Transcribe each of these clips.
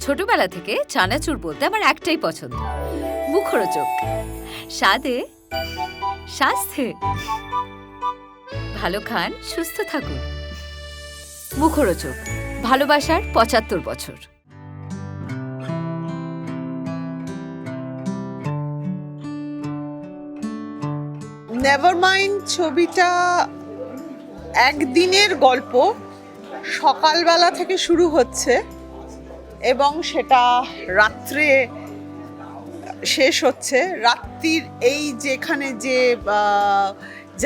ছোটবেলা থেকে চানাচুর বলতে আমার একটাই পছন্দ। মুখরোচক। স্বাদে স্বাস্থ্যে ভালো খান, সুস্থ থাকুন। মুখরোচক। ভালোবাসার পঁচাত্তর বছর। নেভার মাইন্ড ছবিটা একদিনের গল্প। সকালবেলা থেকে শুরু হচ্ছে। এবং সেটা রাত্রে শেষ হচ্ছে। রাত্রির এই যেখানে যে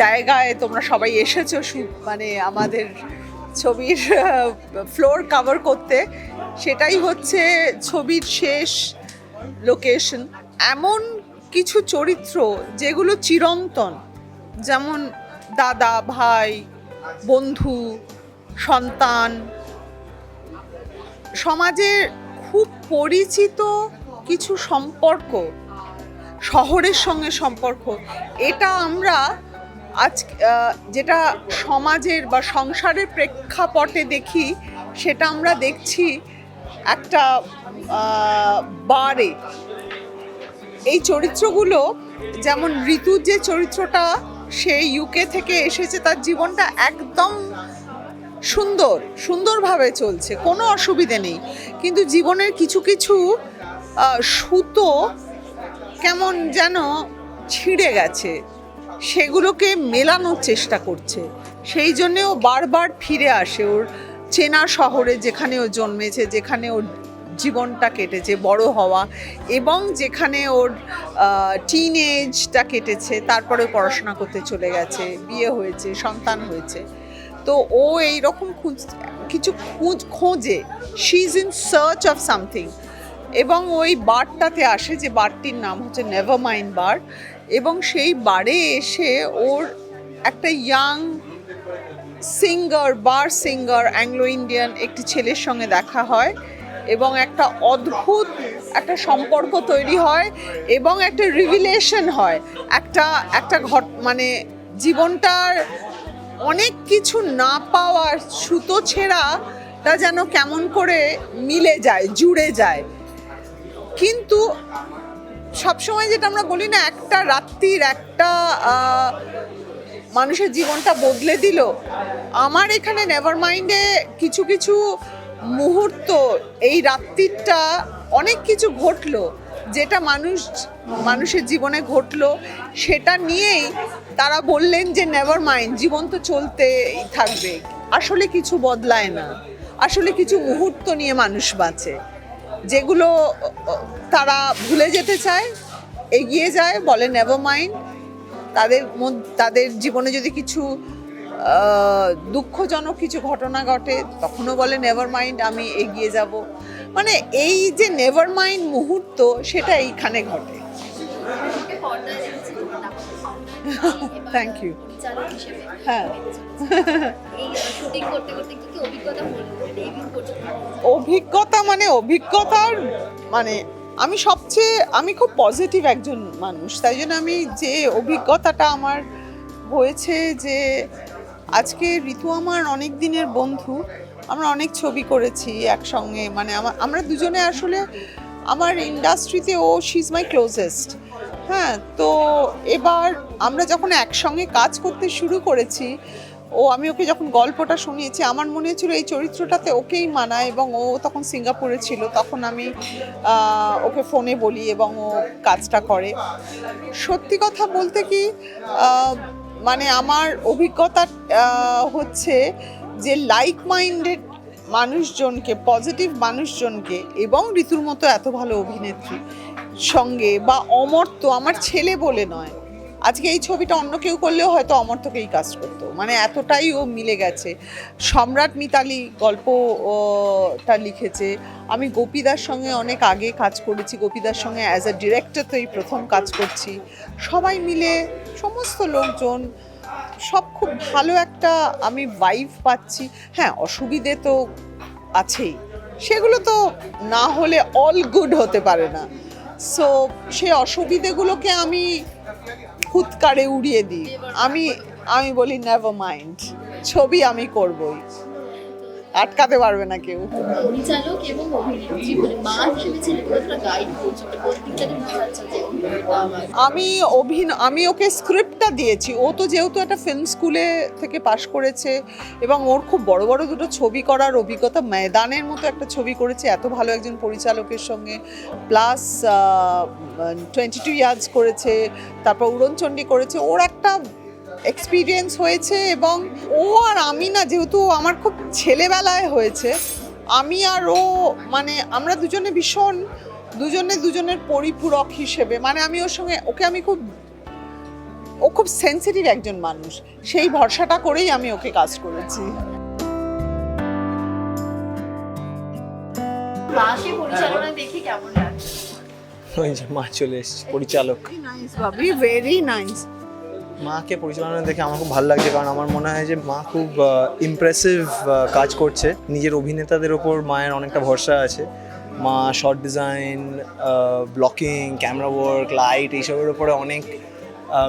জায়গায় তোমরা সবাই এসেছ মানে আমাদের ছবির ফ্লোর কভার করতে, সেটাই হচ্ছে ছবির শেষ লোকেশন এমন কিছু চরিত্র যেগুলো চিরন্তন, যেমন দাদা, ভাই, বন্ধু, সন্তান সমাজের খুব পরিচিত কিছু সম্পর্ক, শহরের সঙ্গে সম্পর্ক, এটা আমরা আজ যেটা সমাজের বা সংসারের প্রেক্ষাপটে দেখি, সেটা আমরা দেখছি একটা বারে। এই চরিত্রগুলো, যেমন ঋতুর যে চরিত্রটা, সে ইউকে থেকে এসেছে, তার জীবনটা একদম সুন্দর, সুন্দরভাবে চলছে, কোনো অসুবিধে নেই। কিন্তু জীবনের কিছু কিছু সুতো কেমন যেন ছিঁড়ে গেছে, সেগুলোকে মেলানোর চেষ্টা করছে। সেই জন্যে ও বারবার ফিরে আসে ওর চেনা শহরে যেখানে ও জন্মেছে, যেখানে ওর জীবনটা কেটেছে, বড় হওয়া এবং যেখানে ওর টিন এজটা কেটেছে, তারপরে পড়াশোনা করতে চলে গেছে, বিয়ে হয়েছে, সন্তান হয়েছে। তো ও এই রকম খুঁজ, কিছু খুঁজ, খোঁজে। She is in search of something এবং ওই বারটাতে আসে যে বারটির নাম হচ্ছে নেভার মাইন্ড বার। এবং সেই বারে এসে ওর একটা young singer bar singer Anglo Indian একটি ছেলের সঙ্গে দেখা হয় এবং একটা অদ্ভুত একটা সম্পর্ক তৈরি হয় এবং একটা রিভিলেশন হয়। একটা একটা ঘট মানে জীবনটার অনেক কিছু না পাওয়ার সুতো ছেঁড়াটা যেন কেমন করে মিলে যায়, জুড়ে যায়। কিন্তু সবসময় যেটা আমরা বলি না, একটা রাত্রির একটা মানুষের জীবনটা বদলে দিল। আমার এখানে নেভার মাইন্ডে কিছু কিছু মুহূর্ত এই রাত্রিটা অনেক কিছু ঘটলো। যেটা মানুষ, মানুষের জীবনে ঘটলো, সেটা নিয়েই তারা বললেন যে নেভার মাইন্ড জীবন তো চলতেই থাকবে। আসলে কিছু বদলায় না। আসলে কিছু মুহূর্ত নিয়ে মানুষ বাঁচে, যেগুলো তারা ভুলে যেতে চায়, এগিয়ে যায়, বলে নেভার মাইন্ড তাদের তাদের জীবনে যদি কিছু দুঃখজনক কিছু ঘটনা ঘটে, তখনও বলে নেভার মাইন্ড আমি এগিয়ে যাব। মানে এই যে নেভার মাইন্ড মুহূর্ত সেটা এইখানে ঘটে. পরিচালক হিসেবে হ্যাঁ অভিজ্ঞতা মানে অভিজ্ঞতার মানে আমি সবচেয়ে, আমি খুব পজিটিভ একজন মানুষ, তাই জন্য আমি যে অভিজ্ঞতাটা আমার হয়েছে যে আজকে ঋতু আমার অনেক দিনের বন্ধু আমরা অনেক ছবি করেছি একসঙ্গে মানে আমার দুজনে আসলে আমার ইন্ডাস্ট্রিতে ও শি ইজ মাই ক্লোজেস্ট হ্যাঁ তো এবার আমরা যখন একসঙ্গে কাজ করতে শুরু করেছি, ও, আমি ওকে যখন গল্পটা শুনিয়েছি, আমার মনে হচ্ছিল এই চরিত্রটাতে ওকেই মানায় এবং ও তখন সিঙ্গাপুরে ছিল, তখন আমি ওকে ফোনে বলি এবং ও কাজটা করে। সত্যি কথা বলতে কি মানে আমার অভিজ্ঞতা হচ্ছে যে লাইক মাইন্ডেড মানুষজনকে পজিটিভ মানুষজনকে এবং ঋতুর মতো এত ভালো অভিনেত্রী সঙ্গে বা অমর্ত্য আমার ছেলে বলে নয়। আজকে এই ছবিটা অন্য কেউ করলেও হয়তো অমর্ত্যকেই কাজ করতো। মানে এতটাই ও মিলে গেছে। সম্রাট মিতালি গল্পটা লিখেছে। আমি গোপীদার সঙ্গে অনেক আগে কাজ করেছি। গোপীদার সঙ্গে অ্যাজ আ ডিরেক্টর তো এই প্রথম কাজ করছি। সবাই মিলে সমস্ত লোকজন সব খুব ভালো একটা আমি ভাইভ পাচ্ছি। হ্যাঁ অসুবিধে তো আছেই। সেগুলো তো না হলে অল গুড হতে পারে না। সো সেই অসুবিধেগুলোকে আমি হুৎকারে উড়িয়ে দিই। আমি আমি বলি নেভার মাইন্ড ছবি আমি করবই। আটকাতে পারবে না কেউ। পরিচালক এবং অভিনেত্রী মা গাইড আমি অভিন আমি ওকে স্ক্রিপ্টটা দিয়েছি। ও তো যেহেতু একটা ফিল্ম স্কুলে থেকে পাশ করেছে এবং ওর খুব বড় বড় দুটো ছবি করার অভিজ্ঞতা ময়দানের মতো একটা ছবি করেছে এত ভালো একজন পরিচালকের সঙ্গে। প্লাস টোয়েন্টি টু ইয়ার্স করেছে তারপর উড়নচণ্ডী করেছে। ওর একটা এক্সপিরিয়েন্স হয়েছে এবং ও আর আমি না যেহেতু আমার খুব ছেলেবেলায় হয়েছে আমি আর ও মানে আমরা দুজনে ভীষণ দুজনে দুজনের পরিপূরক হিসেবে মানে আমি ওর সঙ্গে ওকে আমি খুব ও খুব সেন্সিটিভ একজন মানুষ সেই ভরসাটা করেই আমি ওকে কাজ করেছি। ওই যে মা চলে এসছে পরিচালক। ভেরি নাইস মাকে পরিচালনা দেখে আমার খুব ভালো লাগছে, কারণ আমার মনে হয় যে মা খুব ইমপ্রেসিভ কাজ করছে। নিজের অভিনেতাদের ওপর মায়ের অনেকটা ভরসা আছে। মা shot design blocking camera work light এইসবের ওপরে অনেক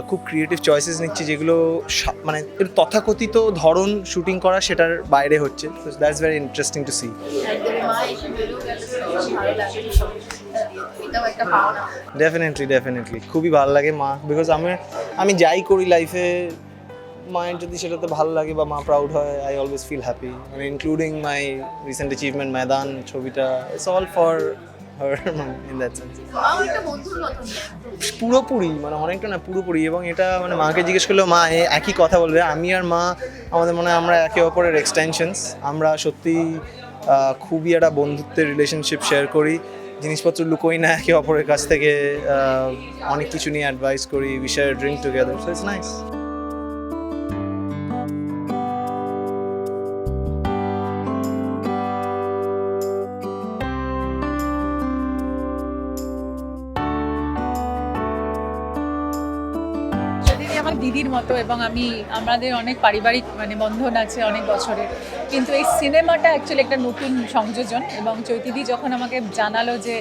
খুব ক্রিয়েটিভ চয়েসেস নিচ্ছে, যেগুলো মানে তথাকথিত ধরন শুটিং করা সেটার বাইরে হচ্ছে। That's very interesting to see এটাও একটা পাওনা। ডেফিনেটলি ডেফিনেটলি খুবই ভালো লাগে মা বিকজ আমি আমি যাই করি লাইফে মায়ের যদি সেটাতে ভালো লাগে বা মা প্রাউড হয় আই অলওয়েজ ফিল হ্যাপি মানে including my recent achievement Maidaan ছবিটা it's all for her in that sense পুরোপুরি মানে অনেকটা না পুরোপুরি। এবং এটা মানে মাকে জিজ্ঞেস করলেও মা এ- একই কথা বলবে। আমি আর মা আমাদের মনে হয় আমরা একে অপরের এক্সটেনশনস আমরা সত্যি খুবই একটা বন্ধুত্বের রিলেশনশিপ শেয়ার করি। জিনিসপত্র লুকোই না, একে অপরের কাছ থেকে অনেক কিছু নিয়ে অ্যাডভাইস করি share drink together so it's nice আমার দিদির মতো এবং আমি, আমাদের অনেক পারিবারিক মানে বন্ধন আছে অনেক বছরের। কিন্তু এই সিনেমাটা অ্যাকচুয়ালি একটা নতুন সংযোজন এবং চৈতিদি যখন আমাকে জানালো যে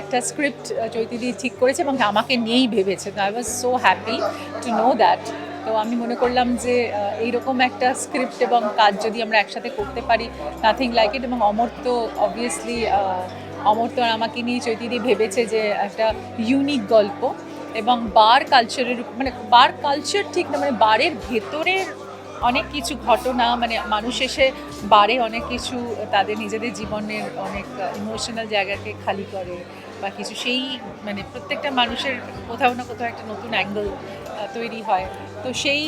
একটা স্ক্রিপ্ট চৈতিদি ঠিক করেছে এবং আমাকে নিয়েই ভেবেছে, তো I was so happy to know that তো আমি মনে করলাম যে এইরকম একটা স্ক্রিপ্ট এবং কাজ যদি আমরা একসাথে করতে পারি নাথিং লাইক ইট এবং অমর তো অবভিয়াসলি অমর তো আমাকে নিয়ে চৈতিদি ভেবেছে যে একটা ইউনিক গল্প। এবং বার কালচারের মানে বার কালচার ঠিক না মানে বারের ভেতরের অনেক কিছু ঘটনা মানে মানুষ এসে বারে অনেক কিছু, তাদের নিজেদের জীবনের অনেক ইমোশনাল জায়গাকে খালি করে বা কিছু, সেই মানে প্রত্যেকটা মানুষের কোথাও না কোথাও একটা নতুন অ্যাঙ্গেল তৈরি হয়। তো সেই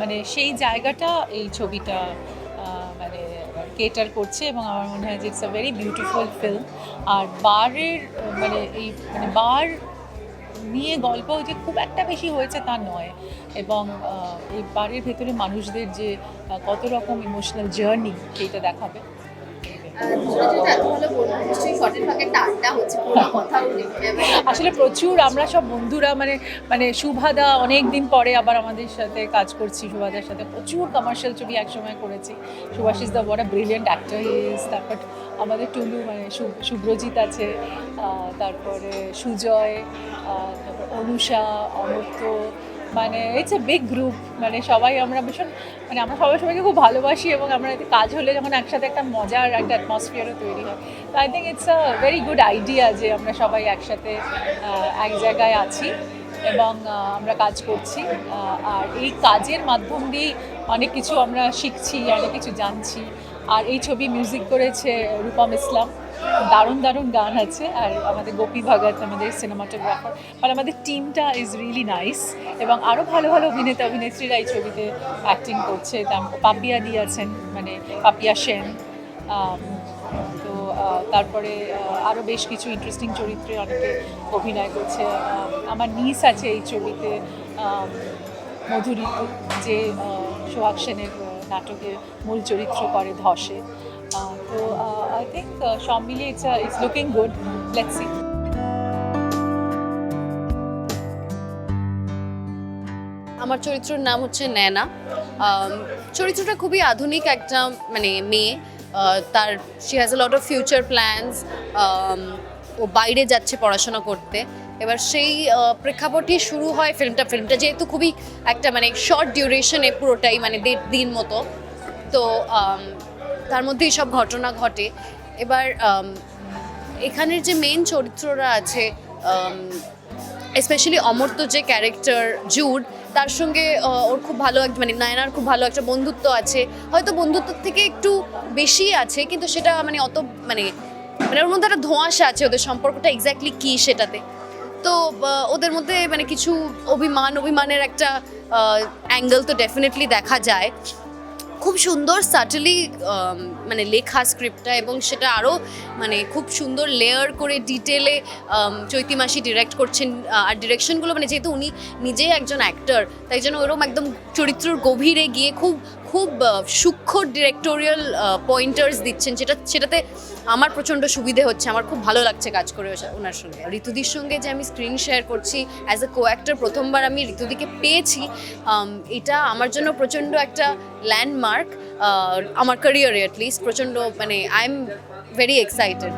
মানে সেই জায়গাটা এই ছবিটা মানে কেটার করছে এবং আমার মনে হয় যে it's a very beautiful film আর বারের মানে এই মানে বার নিয়ে গল্প যে খুব একটা বেশি হয়েছে তা নয়। এবং এই বাড়ির ভেতরে মানুষদের যে কত রকম ইমোশনাল জার্নি সেইটা দেখাবে। আসলে প্রচুর আমরা সব বন্ধুরা মানে মানে শুভাদা অনেক দিন পরে আবার আমাদের সাথে কাজ করছি শুভাদার সাথে প্রচুর কমার্শিয়াল ছবি একসময় করেছি। সুভাষিস দা বড় ব্রিলিয়েন্ট অ্যাক্টর ইজ তারপর আমাদের টুলু মানে শুভ্রজিৎ আছে তারপরে সুজয় অনুষা, অমর্ত্য মানে ইটস এ বিগ গ্রুপ মানে সবাই আমরা ভীষণ মানে আমরা সবাই সবাইকে খুব ভালোবাসি এবং আমরা এতে কাজ হলে যখন একসাথে একটা মজার একটা অ্যাটমসফিয়ারও তৈরি হয়। তো I think it's a very good idea যে আমরা সবাই একসাথে এক জায়গায় আছি এবং আমরা কাজ করছি। আর এই কাজের মাধ্যম দিয়েই অনেক কিছু আমরা শিখছি, অনেক কিছু জানছি। আর এই ছবি মিউজিক করেছে রূপম ইসলাম। দারুণ দারুণ গান আছে আর আমাদের গোপী ভগত আমাদের সিনেমাটোগ্রাফার আর আমাদের টিমটা ইজ রিয়েলি নাইস এবং আরও ভালো ভালো অভিনেতা অভিনেত্রীরা এই ছবিতে অ্যাক্টিং করছে। পাপিয়া দি আছেন মানে পাপিয়া সেন তো তারপরে আরও বেশ কিছু ইন্টারেস্টিং চরিত্রে অনেকে অভিনয় করছে। আমার নিস আছে এই ছবিতে মধুরী যে সোহাগ সেনের আহ, নাটকে মূল চরিত্র করে ধসে। আহ, তো আই থিঙ্ক সব মিলিয়ে it's it's looking good let's see আমার চরিত্রের নাম হচ্ছে ন্যানা। চরিত্রটা খুবই আধুনিক একটা মানে মেয়ে। তার she has a lot of future plans ও বাইরে যাচ্ছে পড়াশোনা করতে। এবার সেই প্রেক্ষাপটই শুরু হয় ফিল্মটা। ফিল্মটা যেহেতু খুবই একটা মানে শর্ট ডিউরেশনে পুরোটাই মানে দেড় দিন মতো। তো তার মধ্যেই সব ঘটনা ঘটে। এবার এখানের যে মেন চরিত্ররা আছে স্পেশালি অমর্ত্য যে ক্যারেক্টার জুড, তার সঙ্গে ওর খুব ভালো একটা মানে নায়নার খুব ভালো একটা বন্ধুত্ব আছে। হয়তো বন্ধুত্ব থেকে একটু বেশি আছে, কিন্তু সেটা মানে অত মানে মানে ওর মধ্যে একটা ধোঁয়াশা আছে ওদের সম্পর্কটা এক্স্যাক্টলি কী সেটাতে। তো ওদের মধ্যে মানে কিছু অভিমান, অভিমানের একটা অ্যাঙ্গেল তো ডেফিনেটলি দেখা যায়। খুব সুন্দর সাটলি মানে লেখা স্ক্রিপ্টটা এবং সেটা আরও মানে খুব সুন্দর লেয়ার করে ডিটেলে চৈতি মাসি ডিরেক্ট করছেন আর ডিরেকশনগুলো মানে যেহেতু উনি নিজেই একজন অ্যাক্টর তাই জন্য ওরকম একদম চরিত্রর গভীরে গিয়ে খুব খুব সূক্ষ্ম ডিরেক্টোরিয়াল পয়েন্টার্স দিচ্ছেন। যেটা, সেটাতে আমার প্রচণ্ড সুবিধে হচ্ছে। আমার খুব ভালো লাগছে কাজ করে ওনার সঙ্গে। ঋতুদির সঙ্গে যে আমি স্ক্রিন শেয়ার করছি অ্যাজ এ কো প্রথমবার আমি ঋতুদিকে পেয়েছি এটা আমার জন্য প্রচণ্ড একটা ল্যান্ডমার্ক আমার ক্যারিয়ারে অ্যাটলিস্ট প্রচণ্ড মানে আই এম ভেরি এক্সাইটেড